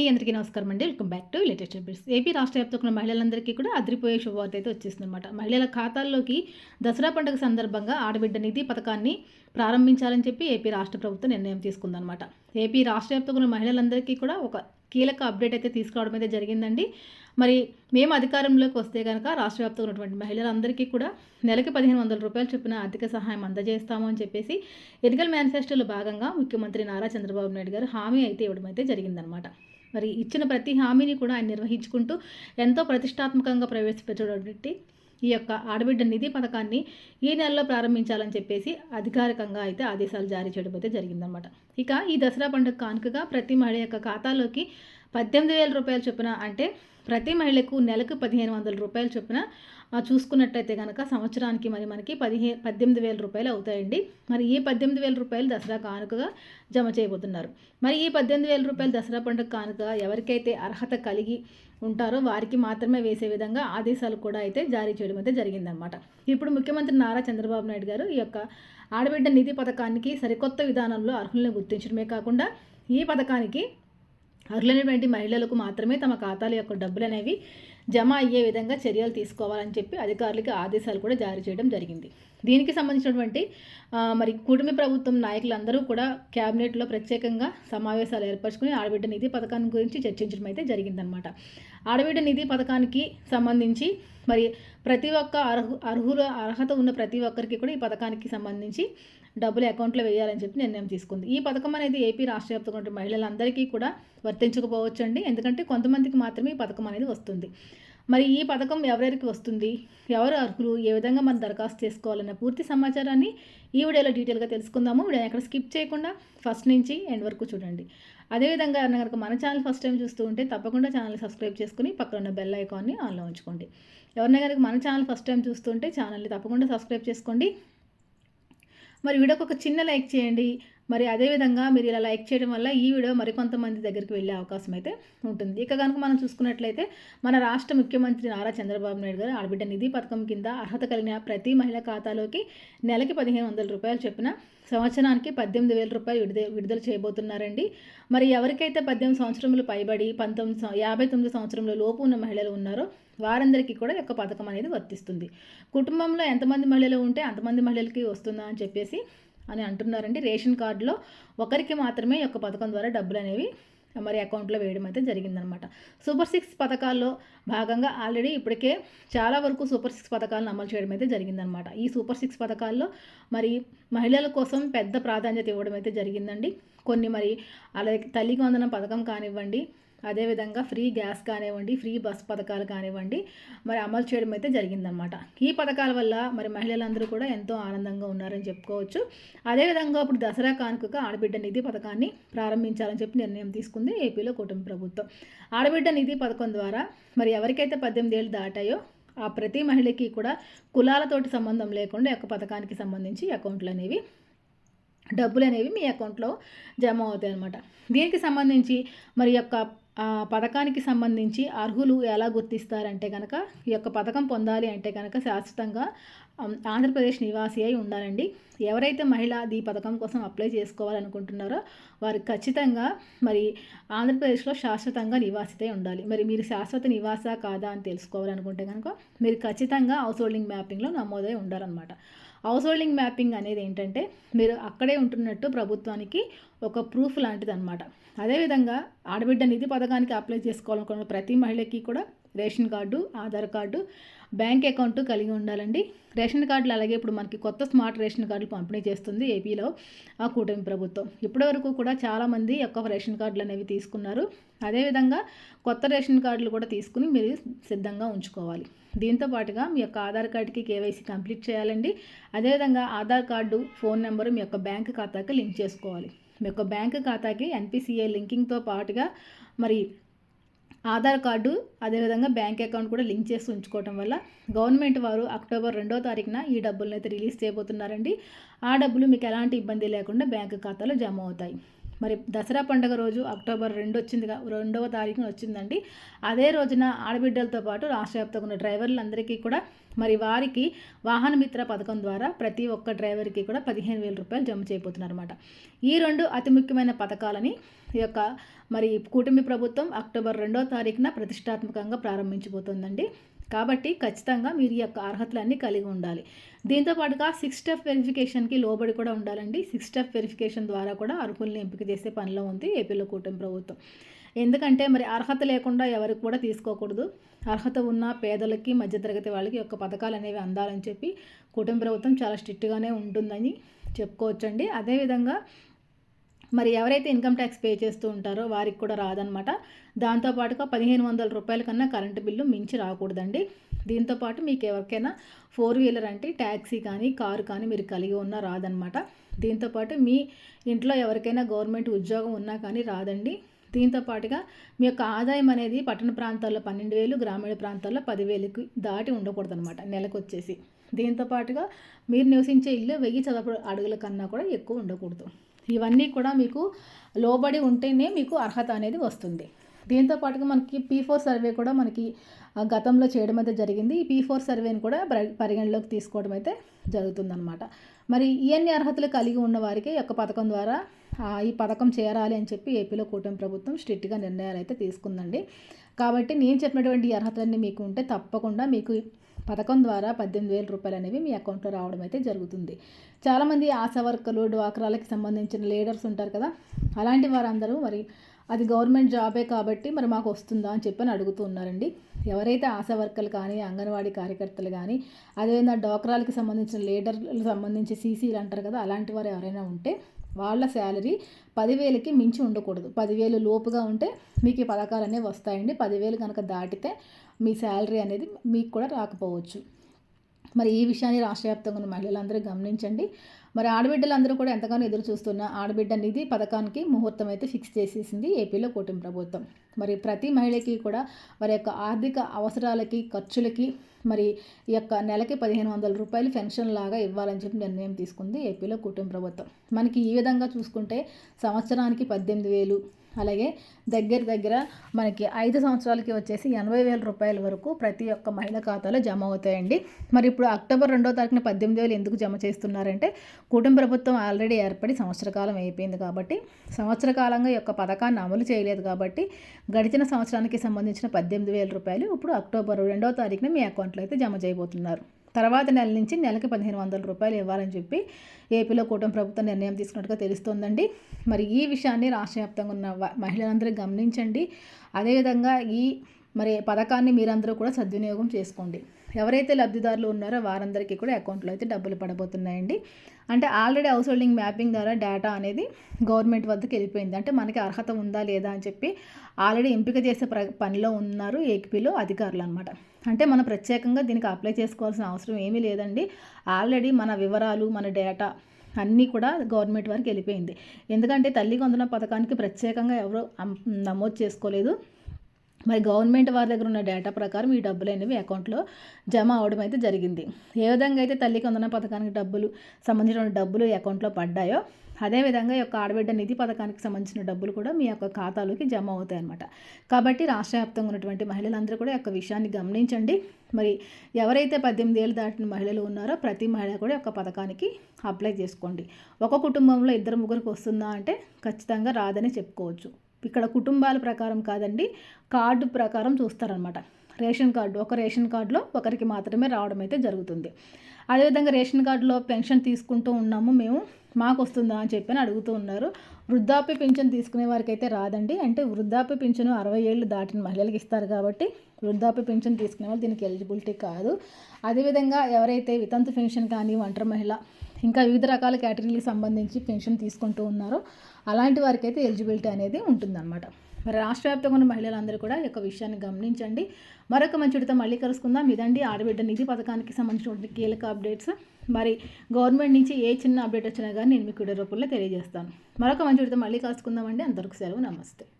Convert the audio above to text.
అండి అందరికీ నమస్కారం అండి. Welcome back to latest updates AP రాష్ట్ర వ్యాప్తంగా మహిళలందరికీ కూడా అదిరిపోయే శుభవార్త అయితే వచ్చేసిందన్నమాట. మహిళల ఖాతాల్లోకి దసరా పండుగ సందర్భంగా ఆడబిడ్డ నిధి పథకాన్ని ప్రారంభించాలని చెప్పి ఏపీ రాష్ట్ర ప్రభుత్వం నిర్ణయం తీసుకుందనమాట ఏపీ రాష్ట్ర వ్యాప్తంగా మహిళలందరికీ కూడా ఒక కీలక అప్డేట్ అయితే తీసుకురావడం అయితే జరిగిందండి. మరి మేము అధికారంలోకి వస్తే కనుక రాష్ట్ర వ్యాప్తంగా ఉన్నటువంటి మహిళలందరికీ కూడా నెలకి పదిహేను వందల రూపాయలు చొప్పున ఆర్థిక సహాయం అందజేస్తాము అని చెప్పేసి ఎన్నికల మేనిఫెస్టోలో భాగంగా ముఖ్యమంత్రి నారా చంద్రబాబు నాయుడు గారు హామీ అయితే ఇవ్వడం అయితే జరిగిందనమాట మరి ఇచ్చిన ప్రతి హామీని కూడా ఆయన నిర్వహించుకుంటూ ఎంతో ప్రతిష్టాత్మకంగా ప్రవేశపెట్టేటువంటి ఈ యొక్క ఆడబిడ్డ నిధి పథకాన్ని ఈ నెలలో ప్రారంభించాలని చెప్పేసి అధికారికంగా అయితే ఆదేశాలు జారీ చేయడం అయితే జరిగిందనమాట ఇక ఈ దసరా పండుగ కానుకగా ప్రతి మహిళ యొక్క ఖాతాలోకి పద్దెనిమిది వేల రూపాయల చొప్పున అంటే ప్రతి మహిళకు నెలకు పదిహేను వందల రూపాయలు చొప్పున చూసుకున్నట్టయితే కనుక సంవత్సరానికి మరి మనకి పదిహే పద్దెనిమిది వేల రూపాయలు అవుతాయండి. మరి ఈ పద్దెనిమిది వేల రూపాయలు దసరా కానుకగా జమ చేయబోతున్నారు. మరి ఈ పద్దెనిమిది వేల రూపాయలు దసరా పండుగ కానుకగా ఎవరికైతే అర్హత కలిగి ఉంటారో వారికి మాత్రమే వేసే విధంగా ఆదేశాలు కూడా అయితే జారీ చేయడం అయితే జరిగిందనమాట ఇప్పుడు ముఖ్యమంత్రి నారా చంద్రబాబు నాయుడు గారు ఈ యొక్క ఆడబిడ్డ నిధి పథకానికి సరికొత్త విధానంలో అర్హులను గుర్తించడమే కాకుండా ఈ పథకానికి అర్హులైనటువంటి మహిళలకు మాత్రమే తమ ఖాతాల యొక్క డబ్బులు అనేవి జమ అయ్యే విధంగా చర్యలు తీసుకోవాలని చెప్పి అధికారులకి ఆదేశాలు కూడా జారీ చేయడం జరిగింది. దీనికి సంబంధించినటువంటి మరి కుటుంబ ప్రభుత్వం నాయకులందరూ కూడా క్యాబినెట్లో ప్రత్యేకంగా సమావేశాలు ఏర్పరచుకుని ఆడబిడ్డ నిధి పథకాన్ని గురించి చర్చించడం అయితే జరిగిందనమాట ఆడబిడ్డ నిధి పథకానికి సంబంధించి మరి ప్రతి ఒక్క అర్హు అర్హుల అర్హత ఉన్న ప్రతి ఒక్కరికి కూడా ఈ పథకానికి సంబంధించి డబ్బులు అకౌంట్లో వేయాలని చెప్పి నిర్ణయం తీసుకుంది. ఈ పథకం అనేది ఏపీ రాష్ట్ర వ్యాప్తంగా మహిళలందరికీ కూడా వర్తించకపోవచ్చు అండి ఎందుకంటే కొంతమందికి మాత్రమే ఈ పథకం అనేది వస్తుంది. మరి ఈ పథకం ఎవరెవరికి వస్తుంది? ఎవరు అర్హులు? ఏ విధంగా మనం దరఖాస్తు చేసుకోవాలన్న పూర్తి సమాచారాన్ని ఈ వీడియోలో డీటెయిల్గా తెలుసుకుందాము. వీడియో ఎక్కడ స్కిప్ చేయకుండా ఫస్ట్ నుంచి ఎండ్ వరకు చూడండి. అదేవిధంగా కనుక మన ఛానల్ ఫస్ట్ టైం చూస్తూ ఉంటే తప్పకుండా ఛానల్ సబ్స్క్రైబ్ చేసుకుని పక్కన ఉన్న బెల్ ఐకాన్ని ఆన్లో ఉంచుకోండి. ఎవరైనా కనుక మన ఛానల్ ఫస్ట్ టైం చూస్తుంటే ఛానల్ని తప్పకుండా సబ్స్క్రైబ్ చేసుకోండి. మరి వీడియోకి ఒక చిన్న లైక్ చేయండి. మరి అదేవిధంగా మీరు ఇలా లైక్ చేయడం వల్ల ఈ వీడియో మరికొంతమంది దగ్గరికి వెళ్ళే అవకాశం అయితే ఉంటుంది. ఇక కనుక మనం చూసుకున్నట్లయితే మన రాష్ట్ర ముఖ్యమంత్రి నారా చంద్రబాబు నాయుడు గారు ఆడబిడ్డ నిధి పథకం కింద అర్హత కలిగిన ప్రతి మహిళ ఖాతాలోకి నెలకి పదిహేను వందల రూపాయలు చెప్పిన సంవత్సరానికి పద్దెనిమిది వేల రూపాయలు విడుదల విడుదల చేయబోతున్నారండి. మరి ఎవరికైతే పద్దెనిమిది సంవత్సరములు పైబడి పంతొమ్మిది యాభై తొమ్మిది సంవత్సరంలో లోపు ఉన్న మహిళలు ఉన్నారో వారందరికీ కూడా యొక్క పథకం అనేది వర్తిస్తుంది. కుటుంబంలో ఎంతమంది మహిళలు ఉంటే అంతమంది మహిళలకి వస్తుందా అని చెప్పేసి అని అంటున్నారండి. రేషన్ కార్డులో ఒకరికి మాత్రమే యొక్క పథకం ద్వారా డబ్బులు అనేవి మరి అకౌంట్లో వేయడం అయితే జరిగిందనమాట. సూపర్ సిక్స్ పథకాల్లో భాగంగా ఆల్రెడీ ఇప్పటికే చాలా వరకు సూపర్ సిక్స్ పథకాలను అమలు చేయడం అయితే జరిగిందనమాట. ఈ సూపర్ సిక్స్ పథకాల్లో మరి మహిళల కోసం పెద్ద ప్రాధాన్యత ఇవ్వడం అయితే జరిగిందండి. కొన్ని మరి అలాగే తల్లికి వందనం పథకం కానివ్వండి అదేవిధంగా ఫ్రీ గ్యాస్ కానివ్వండి ఫ్రీ బస్ పథకాలు కానివ్వండి మరి అమలు చేయడం అయితే జరిగిందనమాట ఈ పథకాల వల్ల మరి మహిళలందరూ కూడా ఎంతో ఆనందంగా ఉన్నారని చెప్పుకోవచ్చు. అదేవిధంగా ఇప్పుడు దసరా కానుకగా ఆడబిడ్డ నిధి పథకాన్ని ప్రారంభించాలని చెప్పి నిర్ణయం తీసుకుంది ఏపీలో కుటుంబ ప్రభుత్వం. ఆడబిడ్డ నిధి పథకం ద్వారా మరి ఎవరికైతే పద్దెనిమిది ఏళ్ళు దాటాయో ఆ ప్రతి మహిళకి కూడా కులాలతోటి సంబంధం లేకుండా యొక్క పథకానికి సంబంధించి అకౌంట్లు అనేవి డబ్బులు అనేవి మీ అకౌంట్లో జమ అవుతాయి అనమాట దీనికి సంబంధించి మరి యొక్క పథకానికి సంబంధించి అర్హులు ఎలా గుర్తిస్తారంటే కనుక ఈ యొక్క పథకం పొందాలి అంటే కనుక శాశ్వతంగా ఆంధ్రప్రదేశ్ నివాసి అయి ఉండాలండి. ఎవరైతే మహిళ ఈ పథకం కోసం అప్లై చేసుకోవాలనుకుంటున్నారో వారు ఖచ్చితంగా మరి ఆంధ్రప్రదేశ్లో శాశ్వతంగా నివాసితే ఉండాలి. మరి మీరు శాశ్వత నివాస కాదా అని తెలుసుకోవాలనుకుంటే కనుక మీరు ఖచ్చితంగా హౌస్ హోల్డింగ్ మ్యాపింగ్లో నమోదై ఉండాలన్నమాట. హౌస్ హోల్డింగ్ మ్యాపింగ్ అనేది ఏంటంటే మీరు అక్కడే ఉంటున్నట్టు ప్రభుత్వానికి ఒక ప్రూఫ్ లాంటిది అనమాట అదేవిధంగా ఆడబిడ్డ నిధి పథకానికి అప్లై చేసుకోవాలనుకున్న ప్రతి మహిళకి కూడా ration card Aadhaar card bank account కలిగి ఉండాలండి. రేషన్ కార్డులు అలాగే ఇప్పుడు మనకి కొత్త స్మార్ట్ రేషన్ కార్డులు పంపిణీ చేస్తుంది ఏపీలో ఆ కూటమి ప్రభుత్వం. ఇప్పటివరకు కూడా చాలామంది యొక్క రేషన్ కార్డులు అనేవి తీసుకున్నారు. అదేవిధంగా కొత్త రేషన్ కార్డులు కూడా తీసుకుని మీరు సిద్ధంగా ఉంచుకోవాలి. దీంతో పాటుగా మీ యొక్క ఆధార్ కార్డుకి కేవైసీ కంప్లీట్ చేయాలండి. అదేవిధంగా ఆధార్ కార్డు ఫోన్ నెంబరు మీ యొక్క బ్యాంక్ ఖాతాకి లింక్ చేసుకోవాలి. మీ యొక్క బ్యాంక్ ఖాతాకి ఎన్పిసిఐ లింకింగ్తో పాటుగా మరి ఆధార్ కార్డు అదేవిధంగా బ్యాంక్ అకౌంట్ కూడా లింక్ చేసి ఉంచుకోవటం వల్ల గవర్నమెంట్ వారు అక్టోబర్ రెండో తారీఖున ఈ డబ్బులను అయితే రిలీజ్ చేయబోతున్నారండి. ఆ డబ్బులు మీకు ఎలాంటి ఇబ్బంది లేకుండా బ్యాంక్ ఖాతాలో జమ అవుతాయి. మరి దసరా పండుగ రోజు అక్టోబర్ రెండు వచ్చిందిగా రెండవ తారీఖున వచ్చిందండి. అదే రోజున ఆడబిడ్డలతో పాటు రాష్ట్ర వ్యాప్తంగా ఉన్న డ్రైవర్లందరికీ కూడా మరి వారికి వాహన మిత్ర పథకం ద్వారా ప్రతి ఒక్క డ్రైవర్కి కూడా పదిహేను వేల రూపాయలు జమ చేయబోతున్నారు అనమాట ఈ రెండు అతి ముఖ్యమైన పథకాలని ఈ యొక్క మరి కూటమి ప్రభుత్వం అక్టోబర్ రెండో తారీఖున ప్రతిష్టాత్మకంగా ప్రారంభించబోతోందండి. కాబట్టి ఖచ్చితంగా మీరు ఈ యొక్క అర్హతలన్నీ కలిగి ఉండాలి. దీంతో పాటుగా సిక్స్ స్టెప్ వెరిఫికేషన్కి లోబడి కూడా ఉండాలండి. సిక్స్ స్టెప్ వెరిఫికేషన్ ద్వారా కూడా అర్హుల్ని ఎంపిక చేసే పనిలో ఉంది ఏపీలో కూటమి ప్రభుత్వం. ఎందుకంటే మరి అర్హత లేకుండా ఎవరికి కూడా తీసుకోకూడదు. అర్హత ఉన్న పేదలకి మధ్యతరగతి వాళ్ళకి యొక్క పథకాలు అనేవి అందాలని చెప్పి కుటుంబ ప్రభుత్వం చాలా స్ట్రిక్ట్గానే ఉంటుందని చెప్పుకోవచ్చండి. అదేవిధంగా మరి ఎవరైతే ఇన్కమ్ ట్యాక్స్ పే చేస్తూ ఉంటారో వారికి కూడా రాదనమాట దాంతోపాటుగా పదిహేను వందల రూపాయల కన్నా కరెంటు బిల్లు మించి రాకూడదండి. దీంతోపాటు మీకు ఎవరికైనా ఫోర్ వీలర్ అంటే ట్యాక్సీ కానీ కారు కానీ మీరు కలిగి ఉన్నా రాదనమాట దీంతోపాటు మీ ఇంట్లో ఎవరికైనా గవర్నమెంట్ ఉద్యోగం ఉన్నా కానీ రాదండి. దీంతో పాటుగా మీ యొక్క ఆదాయం అనేది పట్టణ ప్రాంతాల్లో పన్నెండు వేలు గ్రామీణ ప్రాంతాల్లో పదివేలకు దాటి ఉండకూడదు అనమాట నెలకు వచ్చేసి. దీంతో పాటుగా మీరు నివసించే ఇల్లు వెయ్యి చదవ అడుగుల కన్నా కూడా ఎక్కువ ఉండకూడదు. ఇవన్నీ కూడా మీకు లోబడి ఉంటేనే మీకు అర్హత అనేది వస్తుంది. దీంతో పాటుగా మనకి పీ ఫోర్ సర్వే కూడా మనకి గతంలో చేయడం అయితే జరిగింది. ఈ పీ ఫోర్ సర్వేని కూడా పరిగణలోకి తీసుకోవడం అయితే జరుగుతుందన్నమాట. మరి ఇవన్నీ అర్హతలు కలిగి ఉన్న వారికి యొక్క పథకం ద్వారా ఈ పథకం చేరాలి అని చెప్పి ఏపీలో కూటమి ప్రభుత్వం స్ట్రిక్ట్గా నిర్ణయాలు అయితే తీసుకుందండి. కాబట్టి నేను చెప్పినటువంటి అర్హతలన్నీ మీకు ఉంటే తప్పకుండా మీకు పథకం ద్వారా పద్దెనిమిది వేల రూపాయలు అనేవి మీ అకౌంట్లో రావడం అయితే జరుగుతుంది. చాలామంది ఆశా వర్కర్లు డ్వాక్రాలకి సంబంధించిన లీడర్స్ ఉంటారు కదా? అలాంటి వారందరూ మరి అది గవర్నమెంట్ జాబే కాబట్టి మరి మాకు వస్తుందా అని చెప్పని అడుగుతూ ఉన్నారండి. ఎవరైతే ఆశా వర్కర్లు కానీ అంగన్వాడీ కార్యకర్తలు కానీ అదేవిధంగా డ్వాక్రాలకి సంబంధించిన లీడర్లకు సంబంధించి సీసీలు అంటారు కదా? అలాంటి వారు ఎవరైనా ఉంటే వాళ్ళ శాలరీ పదివేలకి మించి ఉండకూడదు. పదివేలు లోపుగా ఉంటే మీకు ఈ పథకాలు అనేవి వస్తాయండి. పదివేలు కనుక దాటితే మీ శాలరీ అనేది మీకు కూడా రాకపోవచ్చు. మరి ఈ విషయాన్ని రాష్ట్ర వ్యాప్తంగా ఉన్న మహిళలందరూ గమనించండి. మరి ఆడబిడ్డలందరూ కూడా ఎంతగానో ఎదురు చూస్తున్న ఆడబిడ్డ నిధి పథకానికి ముహూర్తం అయితే ఫిక్స్ చేసేసింది ఏపీలో కూటమి ప్రభుత్వం. మరి ప్రతి మహిళకి కూడా వారి యొక్క ఆర్థిక అవసరాలకి ఖర్చులకి మరి ఈ యొక్క నెలకి పదిహేను వందల రూపాయలు పెన్షన్ లాగా ఇవ్వాలని చెప్పి నిర్ణయం తీసుకుంది ఏపీలో కుటుంబ ప్రభుత్వం. మనకి ఈ విధంగా చూసుకుంటే సంవత్సరానికి పద్దెనిమిది వేలు అలాగే దగ్గర దగ్గర మనకి ఐదు సంవత్సరాలకి వచ్చేసి ఎనభై వేల రూపాయల వరకు ప్రతి ఒక్క మహిళ ఖాతాలో జమ అవుతాయండి. మరి ఇప్పుడు అక్టోబర్ రెండో తారీఖున పద్దెనిమిది వేలు ఎందుకు జమ చేస్తున్నారంటే కుటుంబ ప్రభుత్వం ఆల్రెడీ ఏర్పడి సంవత్సర కాలం అయిపోయింది కాబట్టి సంవత్సర కాలంగా యొక్క పథకాన్ని అమలు చేయలేదు కాబట్టి గడిచిన సంవత్సరానికి సంబంధించిన పద్దెనిమిది వేల రూపాయలు ఇప్పుడు అక్టోబర్ రెండో తారీఖున మీ అకౌంట్లో అయితే జమ చేయబోతున్నారు. తర్వాత నెల నుంచి నెలకి పదిహేను వందల రూపాయలు ఇవ్వాలని చెప్పి ఏపీలో కూటమి ప్రభుత్వం నిర్ణయం తీసుకున్నట్టుగా తెలుస్తోందండి. మరి ఈ విషయాన్ని రాష్ట్ర వ్యాప్తంగా ఉన్న మహిళలందరూ గమనించండి. అదేవిధంగా ఈ మరి పథకాన్ని మీరందరూ కూడా సద్వినియోగం చేసుకోండి. ఎవరైతే లబ్ధిదారులు ఉన్నారో వారందరికీ కూడా అకౌంట్లో అయితే డబ్బులు పడబోతున్నాయండి. అంటే ఆల్రెడీ హౌస్ హోల్డింగ్ మ్యాపింగ్ ద్వారా డేటా అనేది గవర్నమెంట్ వద్దకు వెళ్ళిపోయింది. అంటే మనకి అర్హత ఉందా లేదా అని చెప్పి ఆల్రెడీ ఎంపిక చేసే ప్ర పనిలో ఉన్నారు ఏపీలో అధికారులు అనమాట అంటే మనం ప్రత్యేకంగా దీనికి అప్లై చేసుకోవాల్సిన అవసరం ఏమీ లేదండి. ఆల్రెడీ మన వివరాలు మన డేటా అన్నీ కూడా గవర్నమెంట్ వారికి వెళ్ళిపోయింది. ఎందుకంటే తల్లి కొందన పథకానికి ప్రత్యేకంగా ఎవరు నమోదు చేసుకోలేదు. మరి గవర్నమెంట్ వారి దగ్గర ఉన్న డేటా ప్రకారం ఈ డబ్బులు అనేవి అకౌంట్లో జమ అవడం అయితే జరిగింది. ఏ విధంగా అయితే తల్లి వందన పథకానికి డబ్బులు సంబంధించిన డబ్బులు అకౌంట్లో పడ్డాయో అదేవిధంగా యొక్క ఆడబిడ్డ నిధి పథకానికి సంబంధించిన డబ్బులు కూడా మీ యొక్క ఖాతాలోకి జమ అవుతాయి అనమాట కాబట్టి రాష్ట్ర వ్యాప్తంగా ఉన్నటువంటి మహిళలందరూ కూడా యొక్క విషయాన్ని గమనించండి. మరి ఎవరైతే పద్దెనిమిది ఏళ్ళు దాటిన మహిళలు ఉన్నారో ప్రతి మహిళ కూడా యొక్క పథకానికి అప్లై చేసుకోండి. ఒక కుటుంబంలో ఇద్దరు ముగ్గురికి వస్తుందా అంటే ఖచ్చితంగా రాదని చెప్పుకోవచ్చు. ఇక్కడ కుటుంబాల ప్రకారం కాదండి కార్డు ప్రకారం చూస్తారనమాట. రేషన్ కార్డు ఒక రేషన్ కార్డులో ఒకరికి మాత్రమే రావడం అయితే జరుగుతుంది. అదేవిధంగా రేషన్ కార్డులో పెన్షన్ తీసుకుంటూ ఉన్నాము మేము మాకు వస్తుందా అని చెప్పి అడుగుతూ ఉన్నారు. వృద్ధాప్య పింఛన్ తీసుకునే వారికి అయితే రాదండి అంటే వృద్ధాప్య పింఛను అరవై ఏళ్ళు దాటిన మహిళలకు ఇస్తారు కాబట్టి వృద్ధాప్య పింఛన్ తీసుకునే వాళ్ళు దీనికి ఎలిజిబిలిటీ కాదు. అదేవిధంగా ఎవరైతే వితంతు పెన్షన్ కానీ ఒంటరి మహిళ ఇంకా వివిధ రకాల కేటగిరీలకు సంబంధించి పెన్షన్ తీసుకుంటూ ఉన్నారో. అలాంటి వారికి అయితే ఎలిజిబిలిటీ అనేది ఉంటుందన్నమాట. మరి రాష్ట్ర వ్యాప్తంగా ఉన్న మహిళలందరూ కూడా ఈ యొక్క విషయాన్ని గమనించండి. మరొక మంచితో మళ్ళీ కలుసుకుందాం. ఇదండి ఆడబిడ్డ నిధి పథకానికి సంబంధించినటువంటి కీలక అప్డేట్స్. మరి గవర్నమెంట్ నుంచి ఏ చిన్న అప్డేట్ వచ్చినా కానీ నేను మీకు రూపంలో తెలియజేస్తాను. మరొక మంచి మళ్ళీ కలుసుకుందామండి. అందరికీ సెలవు. నమస్తే.